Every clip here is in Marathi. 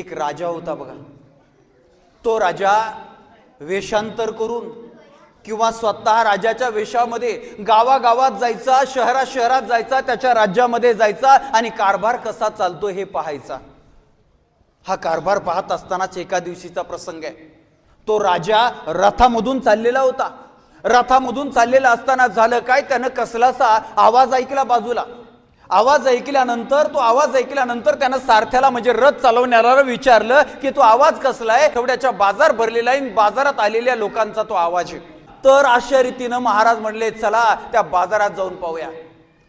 एक राजा होता बघा. तो राजा वेषांतर करून किंवा स्वतः राजाच्या वेशामध्ये गावागावात जायचा शहरा शहरात जायचा त्याच्या राज्यामध्ये जायचा आणि कारभार कसा चालतो हे पाहायचा. हा कारभार पाहत असतानाच एका दिवशीचा प्रसंग आहे. तो राजा रथामधून चाललेला होता. रथामधून चाललेला असताना झालं काय? त्यानं कसलासा आवाज ऐकला बाजूला. आवाज ऐकल्यानंतर तो आवाज ऐकल्यानंतर त्यानं सारथ्याला म्हणजे रथ चालवणाऱ्याला विचारलं की तो आवाज कसला आहे? थोड्याच्या बाजार भरलेला आहे बाजारात आलेल्या लोकांचा तो आवाज आहे. तर अशा रीतीनं महाराज म्हणले चला त्या बाजारात जाऊन पाहूया.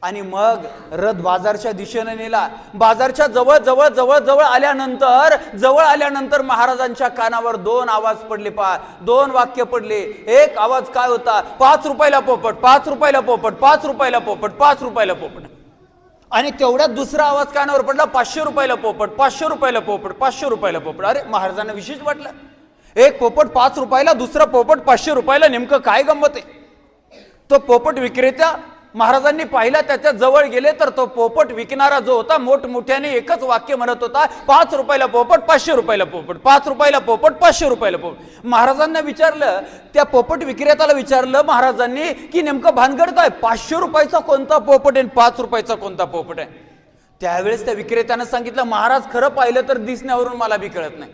आणि मग रथ बाजारच्या दिशेने नेला. बाजारच्या जवळ जवळ जवळ जवळ आल्यानंतर जवळ आल्यानंतर महाराजांच्या कानावर दोन आवाज पडले. पा दोन वाक्य पडले. एक आवाज काय होता? पाच रुपयाला पोपट पाच रुपयाला पोपट पाच रुपयाला पोपट पाच रुपयाला पोपट. आणि तेवढ्यात दुसरा आवाज कानावर पडला पाचशे रुपयाला पोपट पाचशे रुपयाला पोपट पाचशे रुपयाला पोपट. अरे महाराजांना विशेष वाटलं. एक पोपट पाच रुपयाला दुसरा पोपट पाचशे रुपयाला नेमकं काय गंमत आहे? तो पोपट विक्रेत्या महाराजांनी पाहिला त्याच्याजवळ गेले तर तो पोपट विकणारा जो होता मोठमोठ्याने एकच वाक्य म्हणत होता पाच रुपयाला पोपट पाचशे रुपयाला पोपट पाच रुपयाला पोपट पाचशे रुपयाला पोपट. महाराजांना विचारलं त्या पोपट विक्रेत्याला विचारलं महाराजांनी की नेमकं भानगड काय? पाचशे रुपयाचा कोणता पोपट आहे आणि पाच रुपयाचा कोणता पोपट आहे? त्यावेळेस त्या विक्रेत्यानं सांगितलं महाराज खरं पाहिलं तर दिसण्यावरून मला बी कळत नाही.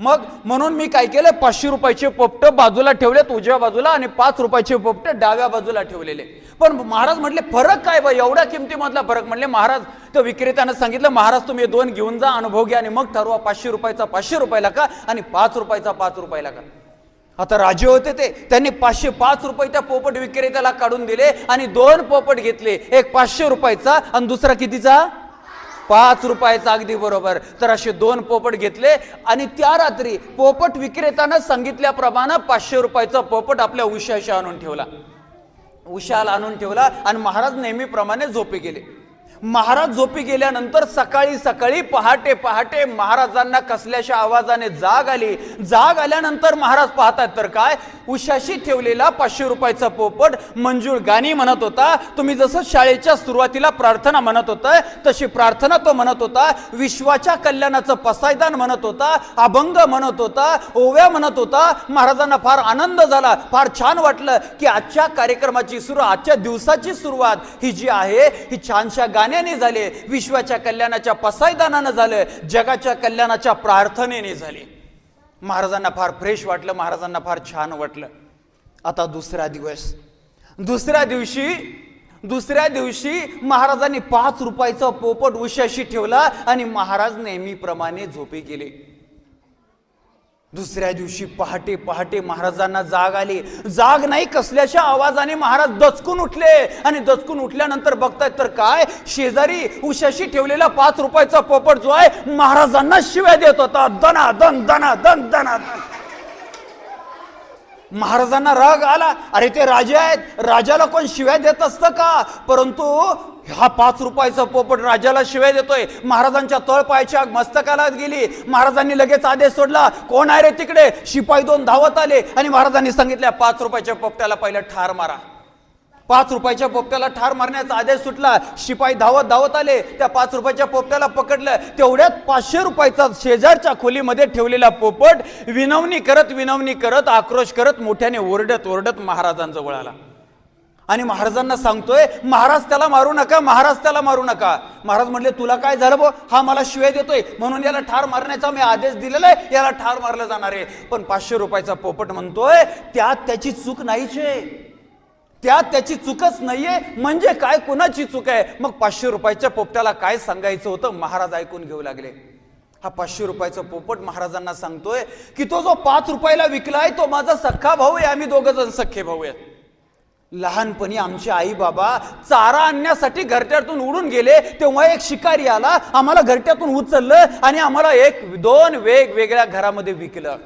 मग म्हणून मी काय केलं? पाचशे रुपयाचे पोपट बाजूला ठेवलेत उजव्या बाजूला आणि पाच रुपयाचे पोपट डाव्या बाजूला ठेवलेले. पण महाराज म्हटले फरक काय बा एवढ्या किमतीमधला फरक. म्हणले महाराज तर विक्रेत्यानं सांगितलं महाराज तुम्ही दोन घेऊन जा अनुभव घ्या आणि मग ठरवा पाचशे रुपयाचा पाचशे रुपयाला का आणि पाच रुपयाचा पाच रुपयाला का. आता राजे होते ते. त्यांनी पाचशे पाच रुपये त्या पोपट विक्रेत्याला काढून दिले आणि दोन पोपट घेतले. एक पाचशे रुपयाचा आणि दुसरा कितीचा? पाच रुपयाचा अगदी बरोबर. तर असे दोन पोपट घेतले आणि त्या रात्री पोपट विक्रेत्यानं सांगितल्याप्रमाणे पाचशे रुपयाचा पोपट आपल्या उशाशी आणून ठेवला. उशाला आणून ठेवला आणि महाराज नेहमीप्रमाणे झोपी गेले. महाराज झोपी गेल्यानंतर सकाळी सकाळी पहाटे पहाटे महाराजांना कसल्याशा आवाजाने जाग आली. जाग आल्यानंतर महाराज पाहतात तर काय? उशाशी ठेवलेला पाचशे रुपयाचा पोपट मंजूळ गाणी म्हणत होता. तुम्ही जसं शाळेच्या सुरुवातीला प्रार्थना म्हणत होता तशी प्रार्थना तो म्हणत होता. विश्वाच्या कल्याणाचं पसायदान म्हणत होता अभंग म्हणत होता ओव्या म्हणत होता. महाराजांना फार आनंद झाला फार छान वाटलं की आजच्या कार्यक्रमाची सुरुवात आजच्या दिवसाची सुरुवात ही जी आहे ही छानशा गाण्याने झाली. विश्वाच्या कल्याणाच्या पसायदानानं झालं जगाच्या कल्याणाच्या प्रार्थनेने झाली. महाराजांना फार फ्रेश वाटलं महाराजांना फार छान वाटलं. आता दुसरा दिवस. दुसऱ्या दिवशी दुसऱ्या दिवशी महाराजांनी पाच रुपयाचा पोपट उशाशी ठेवला आणि महाराज नेहमीप्रमाणे झोपे गेले. दुसऱ्या दिवशी पहाटे पहाटे महाराजांना जाग आली. जाग नाही कसल्याच्या आवाजाने महाराज दचकून उठले. आणि दचकून उठल्यानंतर बघतायत तर काय? शेजारी उशाशी ठेवलेला पाच रुपयाचा पोपट जो आहे महाराजांना शिव्या देत होता. दना दन दना दन दना दन महाराजांना राग आला. अरे ते राजे आहेत. राजाला कोण शिव्या देत असतं का? परंतु हा पाच रुपयाचा पोपट राजाला शिव्या देतोय. महाराजांच्या तळपायच्या मस्तकाला गेली. महाराजांनी लगेच आदेश सोडला. कोण आहे रे तिकडे? शिपाई दोन धावत आले आणि महाराजांनी सांगितल्या पाच रुपयाच्या पोपट्याला पहिलं ठार मारा. पाच रुपयाच्या पोपट्याला ठार मारण्याचा आदेश सुटला. शिपाई धावत धावत आले. त्या पाच रुपयाच्या पोपट्याला पकडलं. तेवढ्यात पाचशे रुपयाचा शेजारच्या खोलीमध्ये ठेवलेला पोपट विनवणी करत विनवणी करत आक्रोश करत मोठ्याने ओरडत ओरडत महाराजांजवळ आला. आणि महाराजांना सांगतोय महाराज त्याला मारू नका महाराज त्याला मारू नका. महाराज म्हणले तुला काय झालं बो हा मला शिवाय देतोय. म्हणून याला ठार मारण्याचा मी आदेश दिलेला आहे. याला ठार मारलं जाणार आहे. पण पाचशे रुपयाचा पोपट म्हणतोय त्यात त्याची चूक नाहीच आहे. त्यात त्याची चूकच नाहीये. म्हणजे काय कुणाची चूक आहे? मग पाचशे रुपयाच्या पोपट्याला काय सांगायचं होतं? महाराज ऐकून घेऊ लागले. हा पाचशे रुपयाचा पोपट महाराजांना सांगतोय की तो जो पाच रुपयाला विकलाय तो माझा सख्खा भाऊ आहे. आम्ही दोघ जण सख्खे भाऊ आहेत लहानपणी आमचे आई बाबा चारा आणण्यासाठी घरट्यातून उडून गेले. तेव्हा एक शिकारी आला आम्हाला घरट्यातून उचललं आणि आम्हाला एक दोन वेगवेगळ्या घरामध्ये विकलं.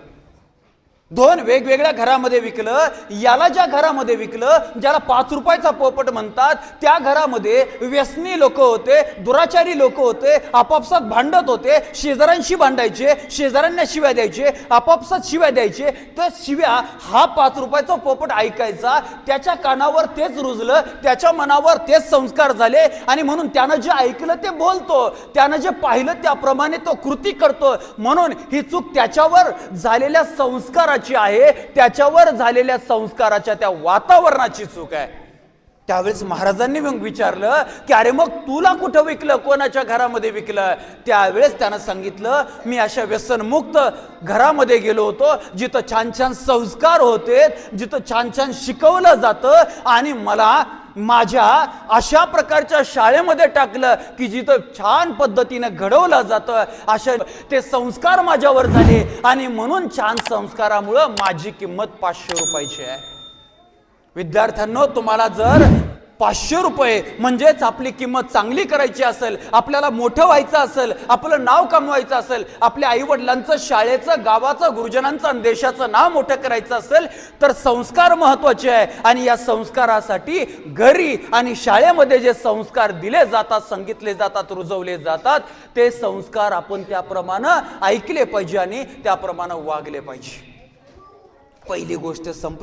दोन वेगवेगळ्या घरामध्ये विकलं याला ज्या घरामध्ये विकलं ज्याला पाच रुपयाचा पोपट म्हणतात त्या घरामध्ये व्यसनी लोक होते दुराचारी लोक होते आपापसात भांडत होते शेजाऱ्यांशी भांडायचे शेजाऱ्यांना शिव्या द्यायचे आपापसात शिव्या द्यायचे तर शिव्या हा पाच रुपयाचा पोपट ऐकायचा त्याच्या कानावर तेच रुजलं त्याच्या मनावर तेच संस्कार झाले आणि म्हणून त्यानं जे ऐकलं ते बोलतो त्यानं जे पाहिलं त्याप्रमाणे तो कृती करतो म्हणून ही चूक त्याच्यावर झालेल्या संस्काराची आहे त्याच्यावर झालेल्या संस्काराच्या त्या वातावरणाची चूक आहे. त्यावेळेस महाराजांनी मग विचारलं की अरे मग तुला कुठं विकलं? कोणाच्या घरामध्ये विकलं? त्यावेळेस त्यानं सांगितलं मी अशा व्यसनमुक्त घरामध्ये गेलो होतो जिथं छान छान संस्कार होते जिथं छान छान शिकवलं जातं आणि मला माझ्या अशा प्रकारच्या शाळेमध्ये टाकलं की जिथं छान पद्धतीनं घडवलं जातं अशा ते संस्कार माझ्यावर झाले आणि म्हणून छान संस्कारामुळं माझी किंमत पाचशे रुपयाची आहे. विद्यार्थ्यांनो तुम्हाला जर पाचशे रुपये म्हणजेच आपली किंमत चांगली करायची असेल आपल्याला मोठं व्हायचं असेल आपलं नाव कमवायचं असेल आपल्या आई वडिलांचं शाळेचं गावाचं गुरुजनांचं आणि देशाचं नाव मोठं करायचं असेल तर संस्कार महत्त्वाचे आहे. आणि या संस्कारासाठी घरी आणि शाळेमध्ये जे संस्कार दिले जातात सांगितले जातात रुजवले जातात ते संस्कार आपण त्याप्रमाणे ऐकले पाहिजे आणि त्याप्रमाणे वागले पाहिजे. पहिली गोष्ट संपली.